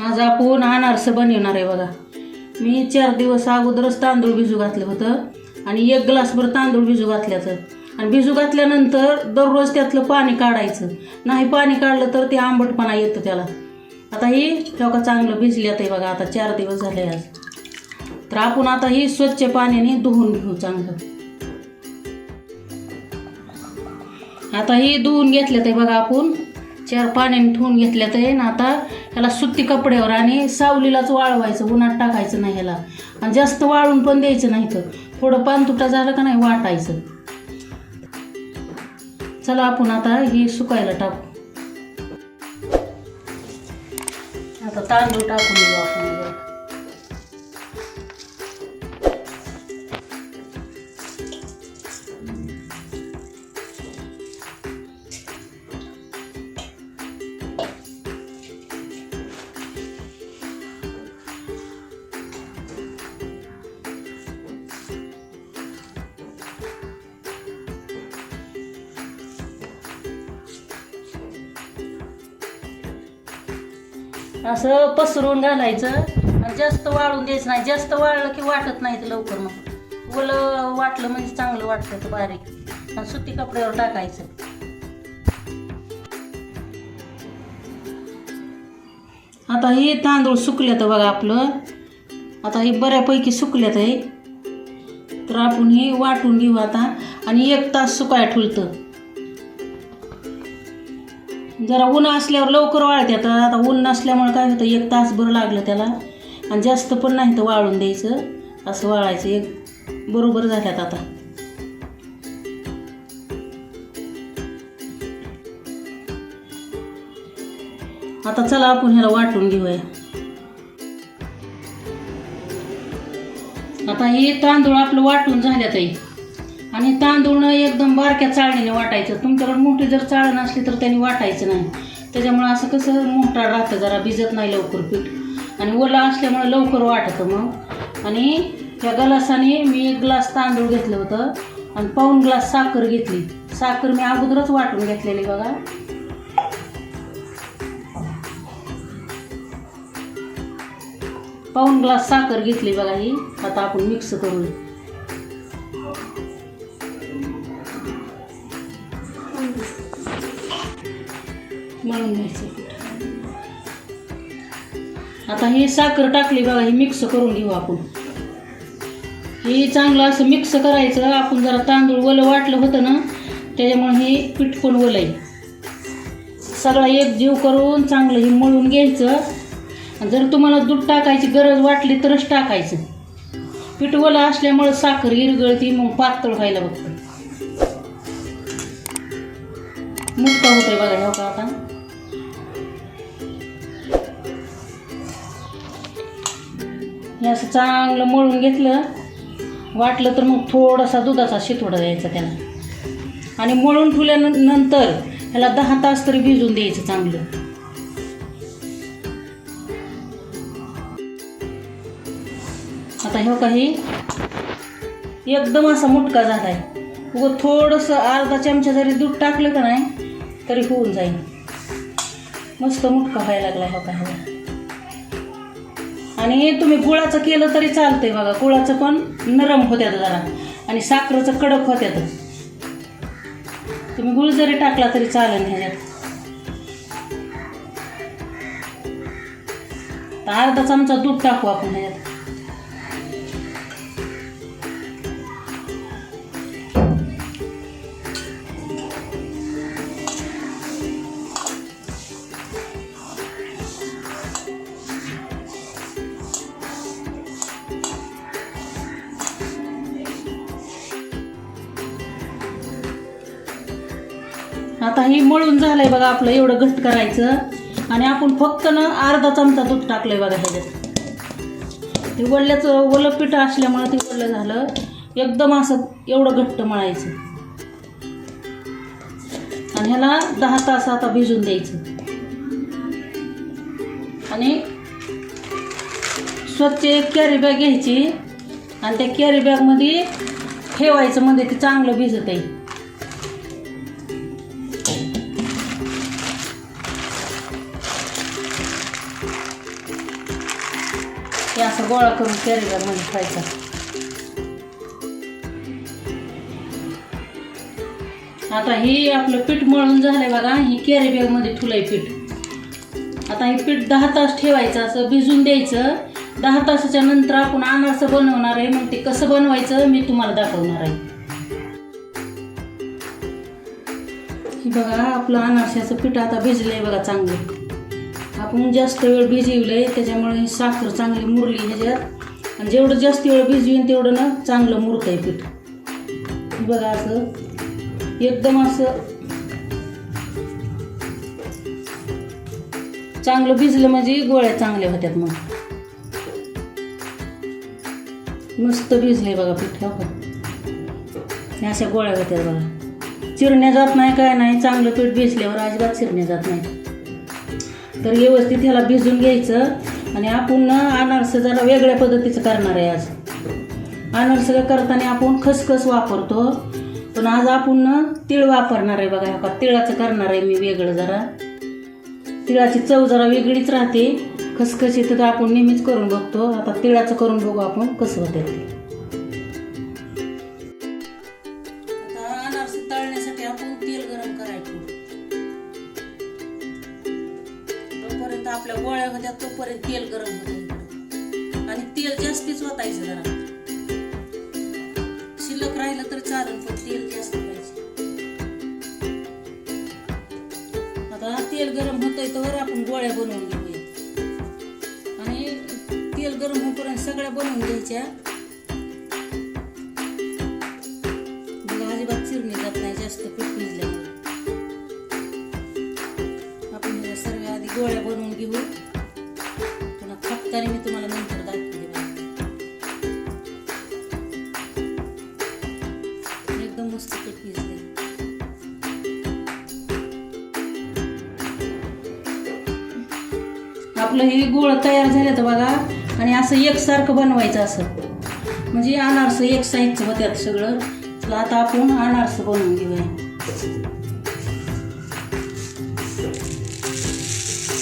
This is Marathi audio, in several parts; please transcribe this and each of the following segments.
आज आपण अनारसं बनवणार आहे बघा. मी चार दिवस अगोदरच तांदूळ भिजू घातलं होतं आणि एक ग्लासभर तांदूळ भिजू घातल्याचं. आणि भिजू घातल्यानंतर दररोज त्यातलं पाणी काढायचं. नाही पाणी काढलं तर ते आंबटपणा येतं त्याला. आता ही ठेवका चांगलं भिजल्यात आहे बघा आता चार दिवस झाले आज. तर आपण आता ही स्वच्छ पाण्याने धुवून घेऊ चांगलं. आता ही धुवून घेतल्यात आहे बघा आपण. चार पाण्याने धुवून घेतल्यात आहे ना आता ह्याला सुती कपड्यावर आणि सावलीलाच वाळवायचं उन्हात टाकायचं नाही ह्याला. आणि जास्त वाळून पण द्यायचं नाही तर थोडं पानतुटा झालं का नाही वाटायचं. चला आपण आता ही सुकायला टाकू. आता तांदूळ टाकून घेऊ आपण. असं पसरून घालायचं आणि जास्त वाळून द्यायचं नाही. जास्त वाळलं की वाटत नाही ते लवकर मग. ओलं वाटलं म्हणजे चांगलं वाटतं तर बारीक. आणि सुती कपड्यावर टाकायचं. आता हे तांदूळ सुकल्यात बघा आपलं. आता हे बऱ्यापैकी सुकल्यात आहे तर आपण हे वाटून घेऊ आता. आणि एक तास सुकाय ठुलतं जरा ऊन असल्यावर लवकर वाळते तर आता ऊन नसल्यामुळे काय होतं एक तासभर लागलं त्याला. आणि जास्त पण नाही तर वाळून द्यायचं. असं वाळायचं. एक बरोबर झाल्यात आता. आता चला आपण ह्याला वाटून घेऊया. आता हे तांदूळ आपलं वाटून झाल्यात आणि तांदूळ एकदम बारक्या चाळणीने वाटायचं. तुमच्याकडे मोठी जर चाळ नसली तर त्यांनी वाटायचं नाही. त्याच्यामुळं असं कसं मोठा राहतं जरा भिजत नाही लवकर पीठ. आणि ओला असल्यामुळे लवकर वाटतं मग. आणि त्या ग्लासाने मी एक ग्लास तांदूळ घेतलं होतं आणि पाऊण ग्लास साखर घेतली. साखर मी अगोदरच वाटून घेतलेली बघा. पाऊण ग्लास साखर घेतली बघा ही. आता आपण मिक्स करू मळून घ्यायचं. पीठ. आता ही साखर टाकली बघा ही मिक्स करून घेऊ आपण. हे चांगलं असं मिक्स करायचं आपण जरा तांदूळ ओलं वाटलं होतं ना त्याच्यामुळे हे पीठ पण ओलं आहे सगळा एक जीव करून चांगलं हे मळून घ्यायचं. जर तुम्हाला दूध टाकायची गरज वाटली तरच टाकायचं. पीठ ओलं असल्यामुळं साखर इरगळती मग पातळ व्हायला बघतं मुक्का होतोय बघा ह्या का आता. आणि असं चांगलं मळून घेतलं वाटलं तर मग थोडासा दुधाचा शितोडा द्यायचा त्याला. आणि मळून ठेवल्यानंतर ह्याला दहा तास तरी भिजून द्यायचं चांगलं. आता हे काही एकदम असा मुटका झालाय. उगं थोडंसं अर्धा चमचा जरी दूध टाकलं का नाही तरी होऊन जाईल. मस्त मुटका व्हायला लागला हो काही आणि तुम्ही गुळाचं केलं तरी चालतंय बघा. गुळाचं पण नरम होत्यात जरा. आणि साखरेचं कडक होत्यात. तुम्ही गुळ जरी टाकला तरी चालेल ह्याच्यात. तर अर्धा चमचा दूध टाकू आपण ह्याच्यात. हे मळून झालंय बघा आपलं एवढं घट्ट करायचं. आणि आपण फक्त ना अर्धा चमचा दूध टाकलंय बघा ह्याच्यात. ते वडल्याचं ओलं पीठ असल्यामुळे ते वडलं झालं. एकदम असं एवढं घट्ट मळायचं. आणि ह्याला दहा तास आता भिजून द्यायचं. आणि स्वच्छ एक कॅरी बॅग घ्यायची. आणि त्या कॅरी बॅगमध्ये ठेवायचं म्हणजे ते चांगलं भिजत आहे हे असं गोळा करून कॅरीबॅगमध्ये म्हणजे ठेवायचं आता हे आपलं पीठ मळून झालंय बघा ही कॅरीबॅगमध्ये बॅगमध्ये ठुलंय पीठ. आता हे पीठ दहा तास ठेवायचं असं भिजून द्यायचं. दहा तासाच्या नंतर आपण अनारसं बनवणार आहे मग ते कसं बनवायचं मी तुम्हाला दाखवणार आहे. बघा आपलं अनारशाचं पीठ आता भिजलंय बघा चांगलं. आपण जास्त वेळ भिजवलंय त्याच्यामुळे साखर चांगली मुरली ह्याच्यात. आणि जेवढं जास्त वेळ भिजवीन तेवढं ना चांगलं मुरतंय पीठ. बघा असं. एकदम असं. चांगलं भिजलं म्हणजे गोळ्या चांगल्या होत्यात मग. मस्त भिजले बघा पीठ हो अशा गोळ्या होत्यात बघा. चिरण्या जात नाही काय नाही. चांगलं पीठ भिजल्यावर अजिबात चिरण्या जात नाही. तर व्यवस्थित ह्याला भिजून घ्यायचं आणि आपण अनारसं जरा वेगळ्या पद्धतीचं करणार आहे आज. अनारसं करताना आपण खसखस वापरतो. पण आज आपण तिळ तीळ वापरणार आहे बघा का तिळाचं करणार आहे मी वेगळं जरा. तिळाची चव जरा वेगळीच राहते. खसखशीत तर आपण नेहमीच करून बघतो. आता तिळाचं करून बघू आपण कसं होतं ते. शिल्लक राहिलं तर चालेल पण तेल जास्त पाहिजे. आता तेल गरम होतंय तर आपण गोळ्या बनवून घेऊया. आणि तेल गरम होईपर्यंत सगळ्या बनवून घ्यायच्या. अजिबात चिरणी जात नाही जास्त पीठ भिजल्यामुळे. आपण ह्या सर्व आधी गोळ्या बनवून घेऊ. आपलं हे गोळ तयार झालं तर बघा. आणि असं एकसारखं बनवायचं असं. म्हणजे अनारसं एक साईजचं होत्यात सगळं. चला आता आपण अनारसं बनवून घेऊया.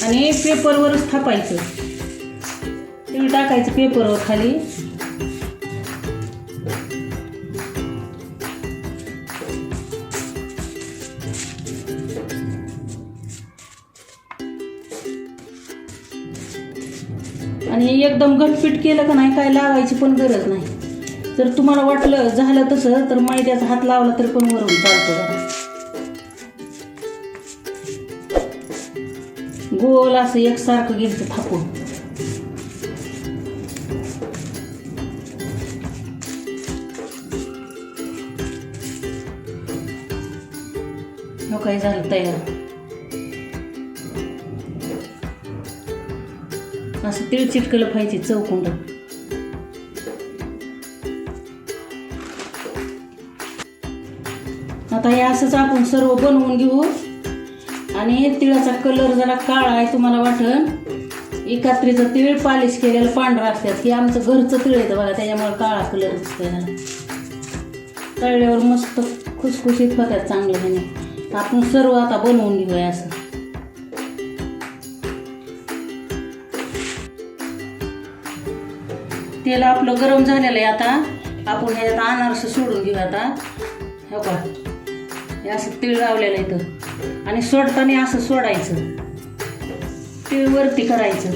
आणि पेपरवरच थापायचं. तीळ टाकायचं पेपरवर खाली. आणि एकदम घटपीट केलं का नाही काय लावायची पण गरज नाही. जर तुम्हाला वाटलं झालं तसं तर मैद्याचा हात लावला तरी पण वरून चालतो गोल असं एकसारखं घ्यायचं थापून. हो झालं? तयार. असं तीळ चिटकलं पाहिजे चौकुंड आता हे असंच आपण सर्व बनवून घेऊ. आणि तिळाचा कलर जरा काळा आहे तुम्हाला वाटण एकात्रीचं तीळ पालिश केलेलं पांढरा असतात की आमचं घरचं तीळ येतं बघा त्याच्यामुळे काळा कलर दिसतोय तळल्यावर मस्त खुसखुशीत होतात चांगलं ह्याने आपण सर्व आता बनवून घेऊया असं. तेल आपलं गरम झालेलं आहे आता. आपण ह्याच्यात अनारस सोडून घेऊ आता. हो का? हे असं तीळ लावलेलं आहे इथं. आणि सोडताना असं सोडायचं. तीळ वरती करायचं.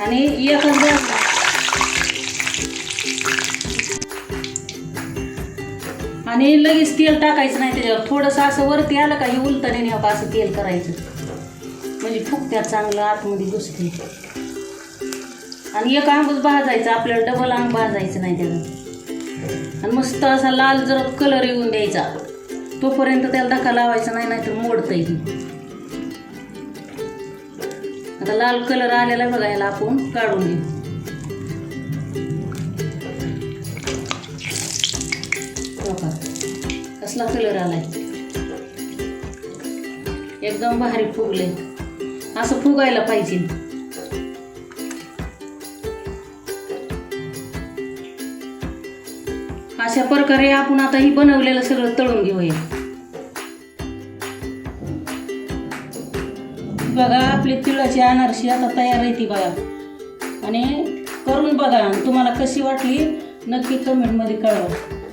आणि एकच बाजू आणि लगेच तेल टाकायचं नाही त्याच्यावर. थोडंसं असं वरती आलं का हे उलताने नाही असं तेल करायचं. म्हणजे फुकत्यात चांगलं आतमध्ये घुसते आणि एक अंगच भाजायचं आपल्याला डबल अंग भाजायचं नाही त्याला. आणि मस्त असा लाल जर कलर येऊन द्यायचा. तोपर्यंत त्याला धक्का लावायचा नाही नाहीतर मोडतंय ती आता लाल कलर आलेला बघायला बघा याला आपण काढून घेऊ. कसला कलर आलाय. एकदम भारी फुगले असं फुगायला पाहिजे. अशा प्रकारे आपण आता ही बनवलेलं सगळं तळून घेऊया. बघा आपली तिळाची अनारशी आता तयार आहे ती बघा. आणि करून बघा तुम्हाला कशी वाटली नक्की कमेंटमध्ये कळवा.